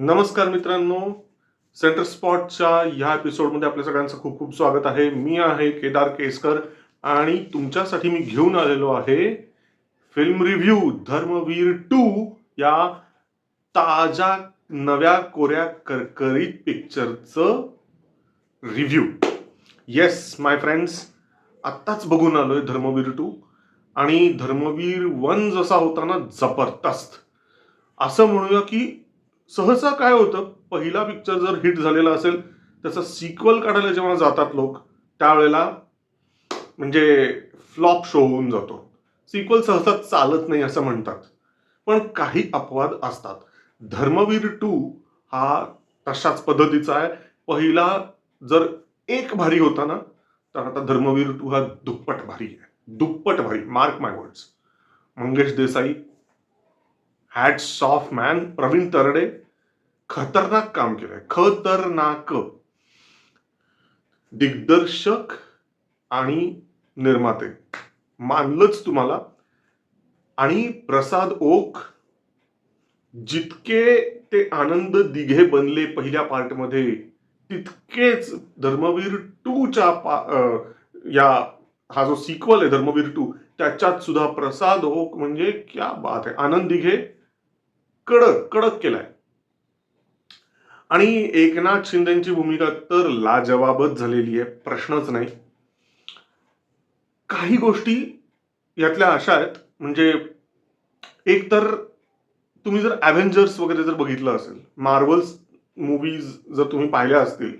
नमस्कार मित्रांनो सेंटर स्पॉटच्या ह्या एपिसोडमध्ये आपल्या सगळ्यांचं खूप खूप स्वागत आहे. मी आहे केदार केसकर आणि तुमच्यासाठी मी घेऊन आलेलो आहे फिल्म रिव्ह्यू धर्मवीर टू या ताज्या नव्या कोऱ्या करकरीत पिक्चरचं रिव्ह्यू येस माय फ्रेंड्स आत्ताच बघून आलोय धर्मवीर टू आणि धर्मवीर वन जसा होता ना जबरदस्त. असं म्हणूया की सहसा काय होतं पहिला पिक्चर जर हिट झालेला असेल त्याचा सिक्वल काढायला जेव्हा जातात लोक त्यावेळेला म्हणजे फ्लॉप शो होऊन जातो. सिक्वल सहसा चालत नाही असं म्हणतात. पण काही अपवाद असतात. धर्मवीर टू हा तशाच पद्धतीचा आहे. पहिला जर एक भारी होता ना तर आता धर्मवीर टू हा दुप्पट भारी आहे. दुप्पट भारी. Mark my words Mangesh Desai hats off man Pravin Tarde खतरनाक काम केलंय. खतरनाक. दिग्दर्शक आणि निर्माते. मानलंच तुम्हाला. आणि प्रसाद ओक जितके ते आनंद दिघे बनले पहिल्या पार्टमध्ये तितकेच धर्मवीर टूच्या पा अं, या हा जो सिक्वल आहे धर्मवीर टू त्याच्यात सुद्धा प्रसाद ओक म्हणजे क्या बात आहे. आनंद दिघे कडक कडक केलाय. आणि एकनाथ शिंदेची भूमिका तर लाजवाबच झालेली आहे प्रश्नच नाही. काही गोष्टी यातल्या अशा आहेत म्हणजे एक तर तुम्ही जर ॲव्हेंजर्स वगैरे जर बघितलं असेल मार्वल्स मूवीज जर तुम्ही पाहिल्या असतील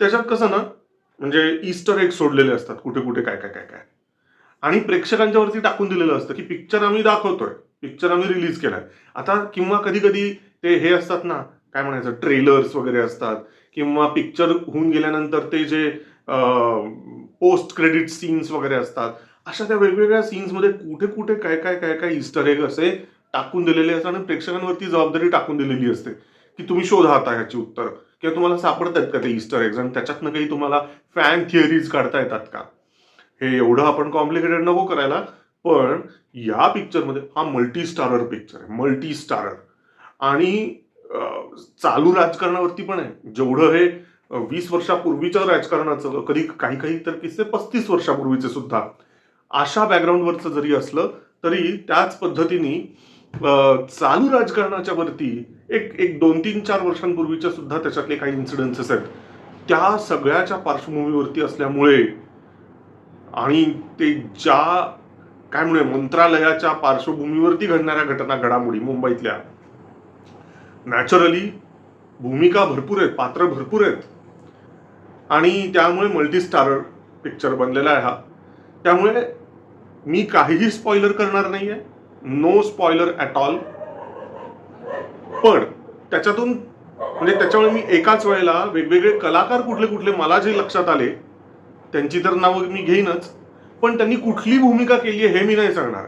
त्याच्यात कसं ना म्हणजे इस्टर एग सोडलेले असतात कुठे कुठे काय काय काय काय आणि प्रेक्षकांच्यावरती टाकून दिलेलं असतं की पिक्चर आम्ही दाखवतोय. पिक्चर आम्ही रिलीज केलाय. आता किंवा कधी कधी ते हे असतात ना काय म्हणायचं ट्रेलर्स वगैरे असतात किंवा पिक्चर होऊन गेल्यानंतर ते जे पोस्ट क्रेडिट सीन्स वगैरे असतात अशा त्या वेगवेगळ्या सीन्समध्ये कुठे कुठे काय काय काय काय इस्टर एग असे टाकून दिलेले असतात आणि प्रेक्षकांवरती जबाबदारी टाकून दिलेली असते की तुम्ही शोधा आता ह्याची उत्तर. किंवा तुम्हाला सापडत आहेत का ते इस्टर एग्ज आणि त्याच्यातनं काही तुम्हाला फॅन थिअरीज काढता येतात का? हे एवढं आपण कॉम्प्लिकेटेड नको करायला. पण या पिक्चरमध्ये हा मल्टी स्टारर पिक्चर आहे मल्टी स्टारर आणि चालू राजकारणावरती पण आहे. जेवढं हे वीस वर्षापूर्वीच्या राजकारणाचं कधी काही काही तर किस्से पस्तीस वर्षापूर्वीचे सुद्धा. अशा बॅकग्राऊंडवरचं जरी असलं तरी त्याच पद्धतीने चालू राजकारणाच्या वरती एक एक दोन तीन चार वर्षांपूर्वीच्या सुद्धा त्याच्यातले काही इन्सिडेन्सेस आहेत. त्या सगळ्याच्या पार्श्वभूमीवरती असल्यामुळे आणि ते ज्या काय म्हणूया मंत्रालयाच्या पार्श्वभूमीवरती घडणाऱ्या घटना घडामोडी मुंबईतल्या. नॅचरली भूमिका भरपूर आहेत पात्र भरपूर आहेत. आणि त्यामुळे मल्टी स्टारर पिक्चर बनलेला आहे हा. त्यामुळे मी काहीही स्पॉइलर करणार नाहीये नो स्पॉइलर ॲट ऑल पण त्याच्यातून म्हणजे त्याच्यामुळे मी एकाच वेळेला वेगवेगळे कलाकार कुठले कुठले मला जे लक्षात आले त्यांची तर नावं मी घेईनच. पण त्यांनी कुठली भूमिका केली आहे हे मी नाही सांगणार.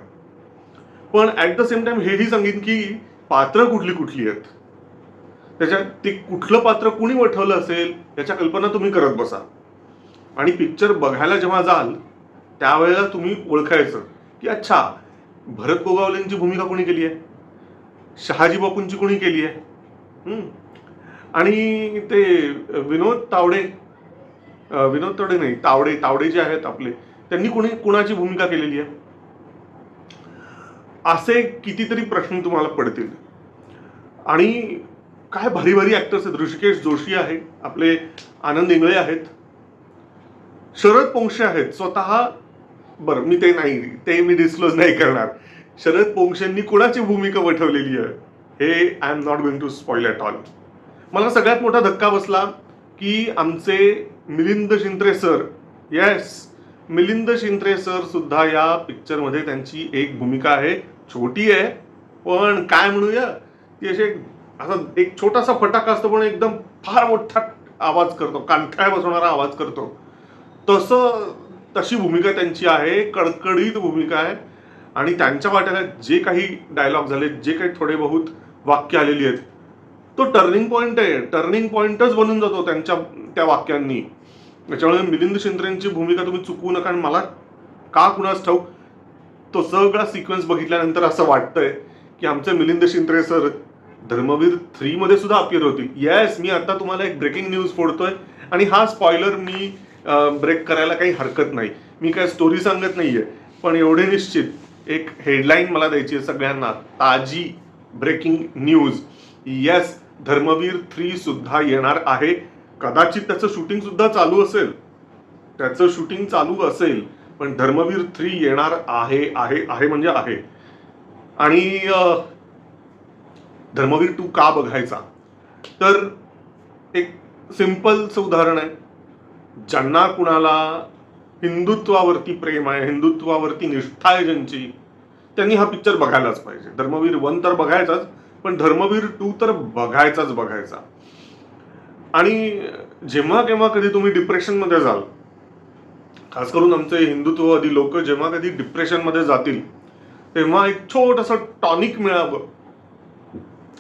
पण ॲट द सेम टाइम हेही सांगेन की पात्र कुठली कुठली आहेत. त्याच्यात ते कुठलं पात्र कुणी वठवलं असेल याच्या कल्पना तुम्ही करत बसा. आणि पिक्चर बघायला जेव्हा जाल त्यावेळेला तुम्ही ओळखायचं की अच्छा भरत गोगावलेंची भूमिका कोणी केली आहे? शहाजी बापूंची कोणी केली आहे? आणि ते विनोद तावडे विनोद तावडे नाही तावडे तावडे जे आहेत आपले त्यांनी कोणी कुणाची भूमिका केलेली आहे? असे कितीतरी प्रश्न तुम्हाला पडतील. आणि काय भारी भारी ॲक्टर्स आहेत. ऋषिकेश जोशी आहे आपले आनंद इंगळे आहेत. शरद पोंक्षे आहेत. स्वतः बरं मी ते नाही ते मी डिस्क्लोज नाही करणार. शरद पोंक्षेंनी कुणाची भूमिका वठवलेली आहे? हे I am not going to spoil at all मला सगळ्यात मोठा धक्का बसला की आमचे Milind Shintre sir yes Milind Shintre sir सुद्धा या पिक्चरमध्ये त्यांची एक भूमिका आहे. छोटी आहे पण काय म्हणूया ती अशी असा एक छोटासा फटाका असतो पण एकदम फार मोठा आवाज करतो कानठाळ बसवणारा आवाज करतो. तसं तशी भूमिका त्यांची आहे कडकडीत भूमिका आहे. आणि त्यांच्या वाट्याला जे काही डायलॉग झाले जे काही थोडे बहुत वाक्य आलेली आहेत तो टर्निंग पॉईंट आहे. टर्निंग पॉईंटच बनून जातो त्यांच्या त्या वाक्यांनी. त्याच्यामुळे मिलिंद शिंद्रेंची भूमिका तुम्ही चुकवू नका आणि मला का कुणास ठाऊक तो सगळा सिक्वेन्स बघितल्यानंतर असं वाटतंय की आमचे मिलिंद शिंद्रे सर धर्मवीर थ्रीमध्ये सुद्धा अपिअर होतील येस मी आता तुम्हाला एक ब्रेकिंग न्यूज फोडतोय आणि हा स्पॉयलर मी ब्रेक करायला काही हरकत नाही. मी काय स्टोरी सांगत आहे पण एवढे निश्चित एक हेडलाईन मला द्यायची आहे सगळ्यांना. ताजी breaking news yes Dharmaveer three सुद्धा येणार आहे. कदाचित त्याचं शूटिंग सुद्धा चालू असेल. त्याचं शूटिंग चालू असेल पण धर्मवीर थ्री येणार आहे आहे आहे म्हणजे आहे. आणि धर्मवीर टू का बघायचा? तर एक सिंपलचं उदाहरण आहे. ज्यांना कुणाला हिंदुत्वावरती प्रेम आहे हिंदुत्वावरती निष्ठा आहे ज्यांची त्यांनी हा पिक्चर बघायलाच पाहिजे. धर्मवीर वन तर बघायचाच पण धर्मवीर टू तर बघायचाच बघायचा. आणि जेव्हा केव्हा कधी तुम्ही डिप्रेशनमध्ये जाल खास करून आमचे हिंदुत्ववादी लोक जेव्हा कधी डिप्रेशनमध्ये जातील तेव्हा एक छोटंसं टॉनिक मिळावं.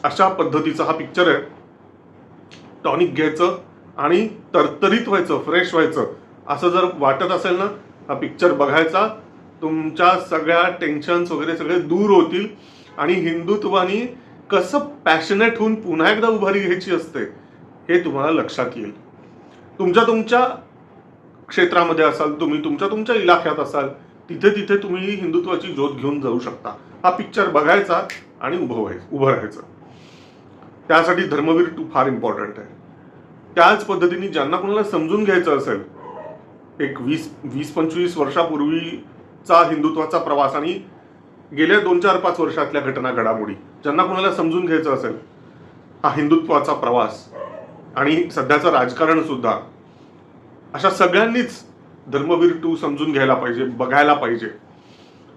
अशा पद्धतीचा हा पिक्चर आहे. टॉनिक घ्यायचं आणि तरतरीत व्हायचं फ्रेश व्हायचं. असं जर वाटत असेल ना हा पिक्चर बघायचा तुमच्या सगळ्या टेन्शन्स वगैरे सगळे दूर होतील आणि हिंदुत्वानी कसं पॅशनेट होऊन पुन्हा एकदा उभारी घ्यायची असते हे तुम्हाला लक्षात येईल. तुमच्या तुमच्या क्षेत्रामध्ये असाल तुम्ही तुमच्या तुमच्या इलाख्यात असाल तिथे तिथे तुम्ही हिंदुत्वाची ज्योत घेऊन जाऊ शकता. हा पिक्चर बघायचा आणि उभं व्हायचं उभं राहायचं. त्यासाठी धर्मवीर टू फार इम्पॉर्टंट आहे. त्याच पद्धतीने ज्यांना कोणाला समजून घ्यायचं असेल एक वीस वीस पंचवीस वर्षापूर्वीचा हिंदुत्वाचा प्रवास आणि गेल्या दोन चार पाच वर्षातल्या घटना घडामोडी ज्यांना कोणाला समजून घ्यायचं असेल हा हिंदुत्वाचा प्रवास. आणि सध्याचं राजकारण सुद्धा अशा सगळ्यांनीच धर्मवीर टू समजून घ्यायला पाहिजे बघायला पाहिजे.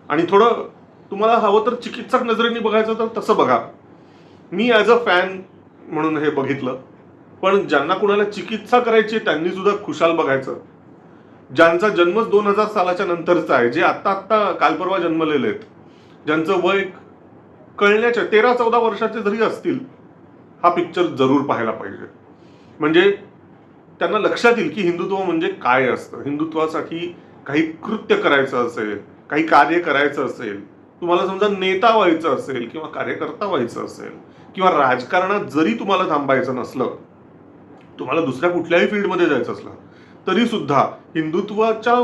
आणि थोडं तुम्हाला हवं तर चिकित्सक नजरेने बघायचं तर तसं बघा. मी ॲज अ फॅन म्हणून हे बघितलं पण ज्यांना कुणाला चिकित्सा करायची त्यांनी सुद्धा खुशाल बघायचं. ज्यांचा जन्मच दोन हजार सालाच्या नंतरचा आहे जे आत्ता आत्ता कालपर्वा जन्मलेले आहेत ज्यांचं वय कळण्याच्या तेरा चौदा वर्षाचे जरी असतील हा पिक्चर जरूर पाहायला पाहिजे. म्हणजे त्यांना लक्षात येईल की हिंदुत्व म्हणजे काय असतं. हिंदुत्वासाठी काही कृत्य करायचं असेल काही कार्य करायचं असेल तुम्हाला समजा नेता व्हायचं असेल किंवा कार्यकर्ता व्हायचं असेल किंवा राजकारणात जरी तुम्हाला थांबायचं नसलं तुम्हाला दुसऱ्या कुठल्याही फील्डमध्ये जायचं असलं तरी सुद्धा हिंदुत्वाच्या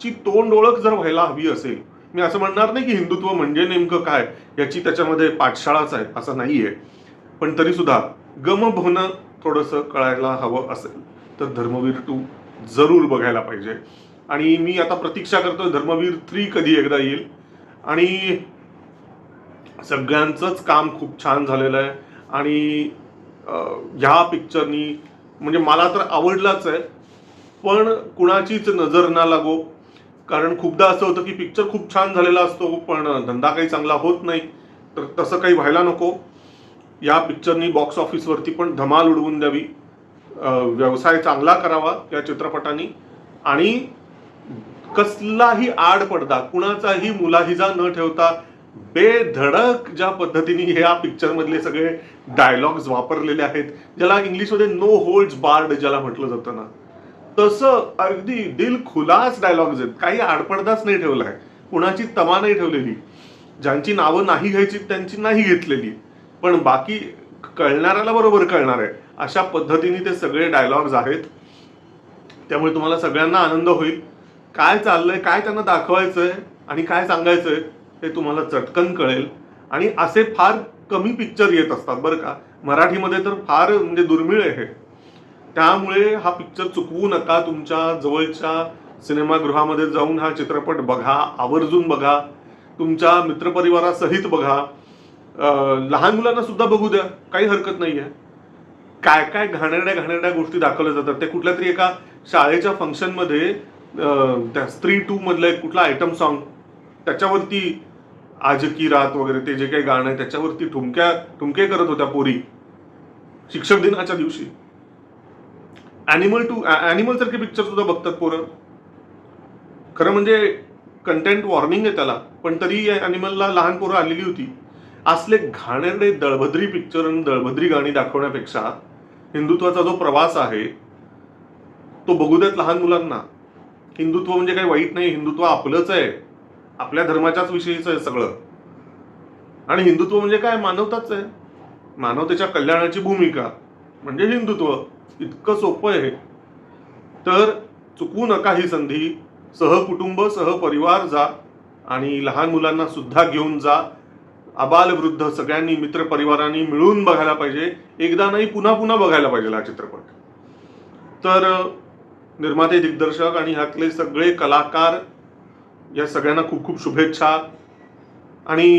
ची तोंड ओळख जर व्हायला हवी असेल मी असं म्हणणार नाही की हिंदुत्व म्हणजे नेमकं काय याची त्याच्यामध्ये पाठशाळाच आहे असं नाही आहे पण तरी सुद्धा थोडंसं कळायला हवं असेल तर धर्मवीर टू जरूर बघायला पाहिजे. आणि मी आता प्रतीक्षा करतोय धर्मवीर थ्री कधी एकदा येईल. आणि सगळ्यांचंच काम खूप छान झालेलं आहे. आणि ह्या पिक्चरनी म्हणजे मला तर आवडलाच आहे पण कुणाचीच नजर ना लागो. कारण खूपदा असं होतं की पिक्चर खूप छान झालेला असतो पण धंदा काही चांगला होत नाही. तर तसं काही व्हायला नको. या पिक्चरनी बॉक्स ऑफिसवरती पण धमाल उडवून द्यावी. व्यवसाय चांगला करावा या चित्रपटाने. आणि कसलाही आड पडदा कुणाचाही मुलाहिजा न ठेवता बेधडक ज्या पद्धतीने ह्या पिक्चरमधले सगळे डायलॉग्स वापरलेले आहेत ज्याला इंग्लिशमध्ये नो होल्ड्स बार्ड ज्याला म्हटलं जातं ना. तसं अगदी दिल खुलास डायलॉग्स आहेत. काही आडपडदाच नाही ठेवला आहे कुणाची तमा नाही ठेवलेली. ज्यांची नावं नाही घ्यायची त्यांची नाही घेतलेली. पण बाकी कळणाऱ्याला बरोबर कळणार आहे. अशा पद्धतीने ते सगळे डायलॉग्स आहेत. त्यामुळे तुम्हाला सगळ्यांना आनंद होईल. काय चाललंय काय त्यांना दाखवायचं आहे आणि काय सांगायचंय हे तुम्हाला चटकन कळेल. आणि असे फार कमी पिक्चर येत असतात बरं का. मराठीमध्ये तर फार म्हणजे दुर्मिळ आहे त्यामुळे हा पिक्चर चुकवू नका. तुमच्या जवळच्या सिनेमागृहामध्ये जाऊन हा चित्रपट बघा. आवर्जून बघा. तुमच्या मित्रपरिवारासहित बघा. लहान मुलांना सुद्धा बघू द्या. काही हरकत नाही आहे काय काय घाणेरड्या घाणेरड्या गोष्टी दाखवल्या जातात. ते कुठल्या तरी एका शाळेच्या फंक्शनमध्ये त्या स्त्री टू मधलं एक कुठला आयटम सॉन्ग त्याच्यावरती आज की रात वगैरे ते जे काही गाणं आहे त्याच्यावरती ठुमक्या ठुमके करत होत्या पोरी. शिक्षक दिनाच्या दिवशी. अॅनिमल टू अॅनिमल सारखे पिक्चर सुद्धा बघतात पोरं. खरं म्हणजे कंटेंट वॉर्निंग आहे त्याला. पण तरी ॲनिमलला अॅनिमलला लहान पोरं आलेली होती. असले घाणेरडे दळभद्री पिक्चर आणि दळभद्री गाणी दाखवण्यापेक्षा हिंदुत्वाचा जो प्रवास आहे तो बघू देत लहान मुलांना. हिंदुत्व म्हणजे काही वाईट नाही हिंदुत्व आपलंच आहे. आपल्या धर्माच्याच विषयीच आहे सगळं. आणि हिंदुत्व म्हणजे काय? मानवताच आहे. मानवतेच्या कल्याणाची भूमिका म्हणजे हिंदुत्व. इतकं सोपं आहे. तर चुकवू नका ही संधी. सहकुटुंब सहपरिवार जा आणि लहान मुलांना सुद्धा घेऊन जा. आबालवृद्ध सगळ्यांनी मित्रपरिवारांनी मिळून बघायला पाहिजे. एकदा नाही पुन्हा पुन्हा बघायला पाहिजे हा चित्रपट. तर निर्माते दिग्दर्शक आणि ह्यातले सगळे कलाकार या सगळ्यांना खूप खूप शुभेच्छा. आणि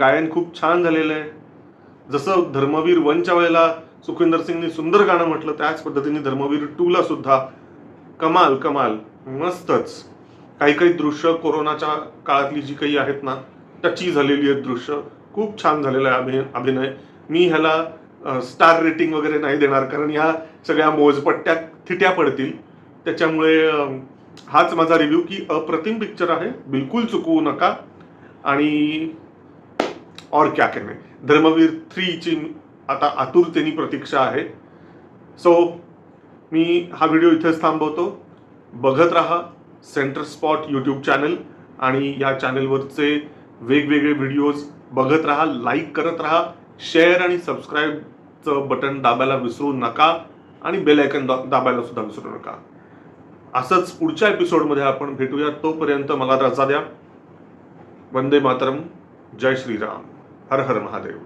गायन खूप छान झालेलं आहे. जसं धर्मवीर वनच्या वेळेला सुखविंदर सिंगनी सुंदर गाणं म्हटलं त्याच पद्धतीने धर्मवीर टूला सुद्धा कमाल कमाल मस्तच. काही काही दृश्य कोरोनाच्या काळातली जी काही आहेत ना टची झालेली आहेत दृश्य. खूप छान झालेला आहे अभिनय अभिनय. मी ह्याला स्टार रेटिंग वगैरे नाही देणार कारण ह्या सगळ्या मोजपट्ट्या थिट्या पडतील. त्याच्यामुळे हाच माझा रिव्ह्यू की अप्रतिम पिक्चर आहे. बिलकुल चुकवू नका. आणि और क्या कहने. धर्मवीर थ्रीची आता आतुरतेने प्रतीक्षा आहे. सो मी हा व्हिडिओ इथेच थांबवतो. बघत राहा. सेंटर स्पॉट यूट्यूब चॅनल आणि या चॅनलवरचे वेगवेगळे व्हिडिओज बघत राहा लाईक करत राहा शेअर आणि सबस्क्राईबचं बटन दाबायला विसरू नका आणि बेल आयकन दाबायला सुद्धा विसरू नका. असंच पुढच्या एपिसोडमध्ये आपण भेटूया. तोपर्यंत मला रजा द्या. वंदे मातरम. जय श्रीराम. हर हर महादेव.